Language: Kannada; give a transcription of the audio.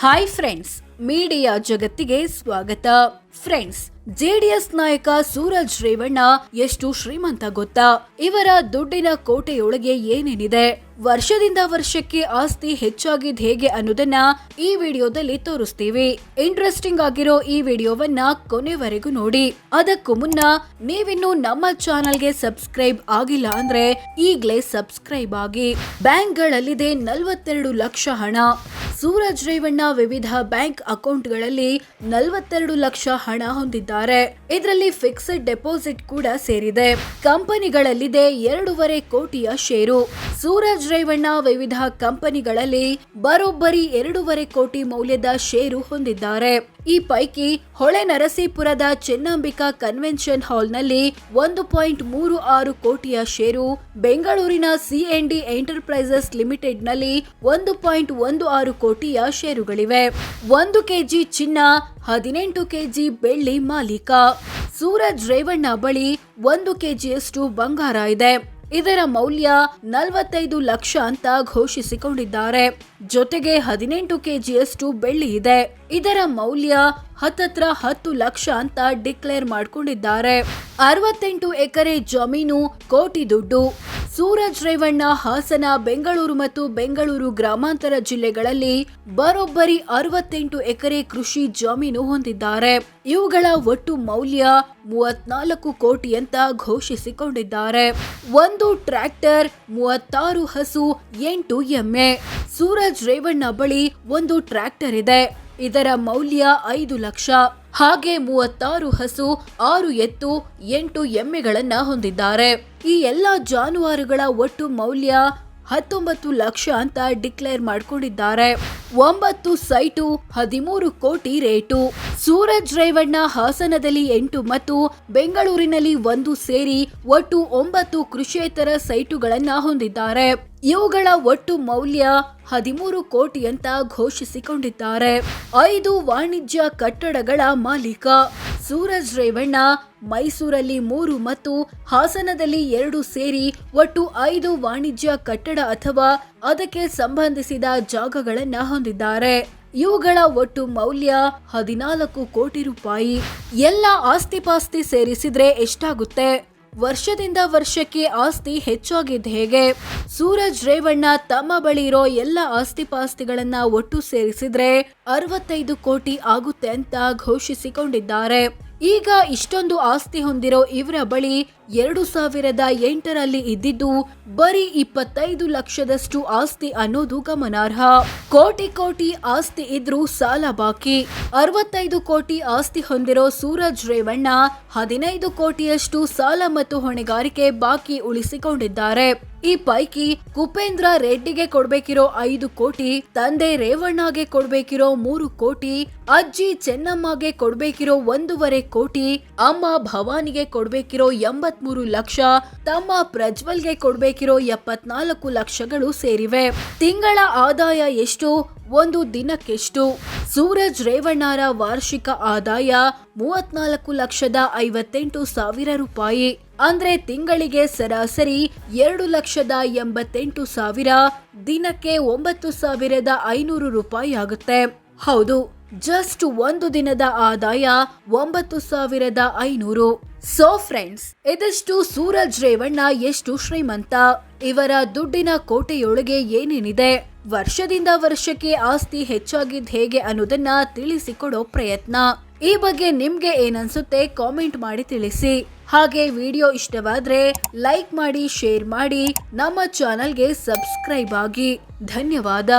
ಹಾಯ್ ಫ್ರೆಂಡ್ಸ್ ಮೀಡಿಯಾ ಜಗತ್ತಿಗೆ ಸ್ವಾಗತ ಫ್ರೆಂಡ್ಸ್ ಜೆಡಿಎಸ್ ನಾಯಕ ಸೂರಜ್ ರೇವಣ್ಣ ಎಷ್ಟು ಶ್ರೀಮಂತ ಗೊತ್ತಾ ಇವರ ದುಡ್ಡಿನ ಕೋಟೆಯೊಳಗೆ ಏನೇನಿದೆ ವರ್ಷದಿಂದ ವರ್ಷಕ್ಕೆ ಆಸ್ತಿ ಹೆಚ್ಚಾಗಿದ್ ಹೇಗೆ ಅನ್ನೋದನ್ನ ಈ ವಿಡಿಯೋದಲ್ಲಿ ತೋರಿಸ್ತೀವಿ ಇಂಟ್ರೆಸ್ಟಿಂಗ್ ಆಗಿರೋ ಈ ವಿಡಿಯೋವನ್ನ ಕೊನೆವರೆಗೂ ನೋಡಿ ಅದಕ್ಕೂ ಮುನ್ನ ನೀವಿನ್ನು ನಮ್ಮ ಚಾನೆಲ್ಗೆ ಸಬ್ಸ್ಕ್ರೈಬ್ ಆಗಿಲ್ಲ ಅಂದ್ರೆ ಈಗ್ಲೇ ಸಬ್ಸ್ಕ್ರೈಬ್ ಆಗಿ ಬ್ಯಾಂಕ್ಗಳಲ್ಲಿದೆ ನಲವತ್ತೆರಡು ಲಕ್ಷ ಹಣ ಸೂರಜ್ ರೇವಣ್ಣ ವಿವಿಧ ಬ್ಯಾಂಕ್ ಅಕೌಂಟ್ಗಳಲ್ಲಿ ನಲವತ್ತೆರಡು ಲಕ್ಷ ಹಣ ಹೊಂದಿದ್ದಾರೆ. ಇದರಲ್ಲಿ ಫಿಕ್ಸ್ಡ್ ಡೆಪಾಸಿಟ್ ಕೂಡ ಸೇರಿದೆ. ಕಂಪನಿಗಳಲ್ಲಿದೆ ಎರಡೂವರೆ ಕೋಟಿಯ ಷೇರು. ಸೂರಜ್ ರೇವಣ್ಣ ವಿವಿಧ ಕಂಪನಿಗಳಲ್ಲಿ ಬರೋಬ್ಬರಿ ಎರಡೂವರೆ ಕೋಟಿ ಮೌಲ್ಯದ ಷೇರು ಹೊಂದಿದ್ದಾರೆ. ಈ ಪೈಕಿ ಹೊಳೆ ನರಸೀಪುರದ ಚೆನ್ನಂಬಿಕಾ ಕನ್ವೆನ್ಷನ್ ಹಾಲ್ನಲ್ಲಿ ಒಂದು ಪಾಯಿಂಟ್ ಮೂರು ಆರು ಕೋಟಿಯ ಷೇರು ಬೆಂಗಳೂರಿನ ಸಿಎನ್ಡಿ ಎಂಟರ್ಪ್ರೈಸಸ್ ಲಿಮಿಟೆಡ್ನಲ್ಲಿ ಒಂದು ಪಾಯಿಂಟ್ ಒಂದು ಆರು ಕೋಟಿಯ ಷೇರುಗಳಿವೆ. ಒಂದು ಕೆಜಿ ಚಿನ್ನ, ಹದಿನೆಂಟು ಕೆಜಿ ಬೆಳ್ಳಿ ಮಾಲೀಕ. ಸೂರಜ್ ರೇವಣ್ಣ ಬಳಿ ಒಂದು ಕೆಜಿಯಷ್ಟು ಬಂಗಾರ ಇದೆ. ಇದರ ಮೌಲ್ಯ ನಲವತ್ತೈದು ಲಕ್ಷ ಅಂತ ಘೋಷಿಸಿಕೊಂಡಿದ್ದಾರೆ. ಜೊತೆಗೆ ಹದಿನೆಂಟು ಕೆಜಿಯಷ್ಟು ಬೆಳ್ಳಿ ಇದೆ. ಇದರ ಮೌಲ್ಯ ಹತ್ತತ್ರ ಹತ್ತು ಲಕ್ಷ ಅಂತ ಡಿಕ್ಲೇರ್ ಮಾಡ್ಕೊಂಡಿದ್ದಾರೆ. ಅರವತ್ತೆಂಟು ಎಕರೆ ಜಮೀನು ಕೋಟಿ ದುಡ್ಡು. ಸೂರಜ್ ರೇವಣ್ಣ, ಹಾಸನ, ಬೆಂಗಳೂರು ಮತ್ತು ಬೆಂಗಳೂರು ಗ್ರಾಮಾಂತರ ಜಿಲ್ಲೆಗಳಲ್ಲಿ ಬರೋಬ್ಬರಿ ಅರವತ್ತೆಂಟು ಎಕರೆ ಕೃಷಿ ಜಮೀನು ಹೊಂದಿದ್ದಾರೆ. ಇವುಗಳ ಒಟ್ಟು ಮೌಲ್ಯ ಮೂವತ್ನಾಲ್ಕು ಕೋಟಿ ಅಂತ ಘೋಷಿಸಿಕೊಂಡಿದ್ದಾರೆ. ಒಂದು ಟ್ರ್ಯಾಕ್ಟರ್, ಮೂವತ್ತಾರು ಹಸು, ಎಂಟು ಎಮ್ಮೆ. ಸೂರಜ್ ರೇವಣ್ಣ ಬಳಿ ಒಂದು ಟ್ರ್ಯಾಕ್ಟರ್ ಇದೆ. ಇದರ ಮೌಲ್ಯ ಐದು ಲಕ್ಷ. ಹಾಗೆ ಮೂವತ್ತಾರು ಹಸು, ಆರು ಎತ್ತು, ಎಂಟು ಎಮ್ಮೆಗಳನ್ನ ಹೊಂದಿದ್ದಾರೆ. ಈ ಎಲ್ಲ ಜಾನುವಾರುಗಳ ಒಟ್ಟು ಮೌಲ್ಯ ಹತ್ತೊಂಬತ್ತು ಲಕ್ಷ ಅಂತ ಡಿಕ್ಲೇರ್ ಮಾಡ್ಕೊಂಡಿದ್ದಾರೆ. ಒಂಬತ್ತು ಸೈಟು, ಹದಿಮೂರು ಕೋಟಿ ರೇಟು. ಸೂರಜ್ ರೇವಣ್ಣ ಹಾಸನದಲ್ಲಿ ಎಂಟು ಮತ್ತು ಬೆಂಗಳೂರಿನಲ್ಲಿ ಒಂದು ಸೇರಿ ಒಟ್ಟು ಒಂಬತ್ತು ಕೃಷಿಯೇತರ ಸೈಟುಗಳನ್ನ ಹೊಂದಿದ್ದಾರೆ. ಇವುಗಳ ಒಟ್ಟು ಮೌಲ್ಯ ಹದಿಮೂರು ಕೋಟಿ ಅಂತ ಘೋಷಿಸಿಕೊಂಡಿದ್ದಾರೆ. ಐದು ವಾಣಿಜ್ಯ ಕಟ್ಟಡಗಳ ಮಾಲೀಕ. ಸೂರಜ್ ರೇವಣ್ಣ ಮೈಸೂರಲ್ಲಿ ಮೂರು ಮತ್ತು ಹಾಸನದಲ್ಲಿ ಎರಡು ಸೇರಿ ಒಟ್ಟು ಐದು ವಾಣಿಜ್ಯ ಕಟ್ಟಡ ಅಥವಾ ಅದಕ್ಕೆ ಸಂಬಂಧಿಸಿದ ಜಾಗಗಳನ್ನ ಹೊಂದಿದ್ದಾರೆ ಇವುಗಳ ಒಟ್ಟು ಮೌಲ್ಯ ಹದಿನಾಲ್ಕು ಕೋಟಿ ರೂಪಾಯಿ. ಎಲ್ಲ ಆಸ್ತಿಪಾಸ್ತಿ ಸೇರಿಸಿದ್ರೆ ಎಷ್ಟಾಗುತ್ತೆ? ವರ್ಷದಿಂದ ವರ್ಷಕ್ಕೆ ಆಸ್ತಿ ಹೆಚ್ಚಾಗಿದ್ದು ಹೇಗೆ? ಸೂರಜ್ ರೇವಣ್ಣ ತಮ್ಮ ಬಳಿ ಇರೋ ಎಲ್ಲ ಆಸ್ತಿಪಾಸ್ತಿಗಳನ್ನ ಒಟ್ಟು ಸೇರಿಸಿದ್ರೆ ಅರವತ್ತೈದು ಕೋಟಿ ಆಗುತ್ತೆ ಅಂತ ಘೋಷಿಸಿಕೊಂಡಿದ್ದಾರೆ. ಈಗ ಇಷ್ಟೊಂದು ಆಸ್ತಿ ಹೊಂದಿರೋ ಇವರ ಬಳಿ ಎರಡು ಸಾವಿರದ ಎಂಟರಲ್ಲಿ ಇದ್ದಿದ್ದು ಬರೀ ಇಪ್ಪತ್ತೈದು ಲಕ್ಷದಷ್ಟು ಆಸ್ತಿ ಅನ್ನೋದು ಗಮನಾರ್ಹ. ಕೋಟಿ ಕೋಟಿ ಆಸ್ತಿ ಇದ್ರೂ ಸಾಲ ಬಾಕಿ. ಅರವತ್ತೈದು ಕೋಟಿ ಆಸ್ತಿ ಹೊಂದಿರೋ ಸೂರಜ್ ರೇವಣ್ಣ ಹದಿನೈದು ಕೋಟಿಯಷ್ಟು ಸಾಲ ಮತ್ತು ಹೊಣೆಗಾರಿಕೆ ಬಾಕಿ ಉಳಿಸಿಕೊಂಡಿದ್ದಾರೆ. ಈ ಪೈಕಿ ಕುಪೇಂದ್ರ ರೆಡ್ಡಿಗೆ ಕೊಡ್ಬೇಕಿರೋ ಐದು ಕೋಟಿ, ತಂದೆ ರೇವಣ್ಣಗೆ ಕೊಡ್ಬೇಕಿರೋ ಮೂರು ಕೋಟಿ, ಅಜ್ಜಿ ಚೆನ್ನಮ್ಮಗೆ ಕೊಡ್ಬೇಕಿರೋ ಒಂದೂವರೆ ಕೋಟಿ, ಅಮ್ಮ ಭವಾನಿಗೆ ಕೊಡ್ಬೇಕಿರೋ ಎಂಬತ್ ಲಕ್ಷ, ತಮ್ಮ ಪ್ರಜ್ವಲ್ಗೆ ಕೊಡ್ಬೇಕಿರೋ ಎಪ್ಪತ್ನಾಲ್ಕು ಲಕ್ಷಗಳು ಸೇರಿವೆ. ತಿಂಗಳ ಆದಾಯ ಎಷ್ಟು? ಒಂದು ದಿನಕ್ಕೆಷ್ಟು? ಸೂರಜ್ ರೇವಣ್ಣರ ವಾರ್ಷಿಕ ಆದಾಯ ಮೂವತ್ನಾಲ್ಕು ಲಕ್ಷದ ಐವತ್ತೆಂಟು ಸಾವಿರ ರೂಪಾಯಿ. ಅಂದ್ರೆ ತಿಂಗಳಿಗೆ ಸರಾಸರಿ ಎರಡು ಲಕ್ಷದ ಎಂಬತ್ತೆಂಟು ಸಾವಿರ, ದಿನಕ್ಕೆ ಒಂಬತ್ತು ಸಾವಿರದ ಐನೂರು ರೂಪಾಯಿ ಆಗುತ್ತೆ. ಹೌದು ಜಸ್ಟ್ ಒಂದು ದಿನದ ಆದಾಯ ಒಂಬತ್ತು ಸಾವಿರದ ಐನೂರು. ಸೊ ಫ್ರೆಂಡ್ಸ್ ಇದಷ್ಟು ಸೂರಜ್ ರೇವಣ್ಣ, ಎಷ್ಟು ಶ್ರೀಮಂತ. ಇವರ ದುಡ್ಡಿನ ಕೋಟೆಯೊಳಗೆ ಏನೇನಿದೆ? ವರ್ಷದಿಂದ ವರ್ಷಕ್ಕೆ ಆಸ್ತಿ ಹೆಚ್ಚಾಗಿದ್ ಹೇಗೆ ಅನ್ನೋದನ್ನ ತಿಳಿಸಿಕೊಡೋ ಪ್ರಯತ್ನ. ಈ ಬಗ್ಗೆ ನಿಮ್ಗೆ ಏನನ್ಸುತ್ತೆ ಕಾಮೆಂಟ್ ಮಾಡಿ ತಿಳಿಸಿ. ಹಾಗೆ ವಿಡಿಯೋ ಇಷ್ಟವಾದ್ರೆ ಲೈಕ್ ಮಾಡಿ, ಶೇರ್ ಮಾಡಿ ನಮ್ಮ ಚಾನಲ್ಗೆ ಸಬ್ಸ್ಕ್ರೈಬ್ ಆಗಿ. ಧನ್ಯವಾದ.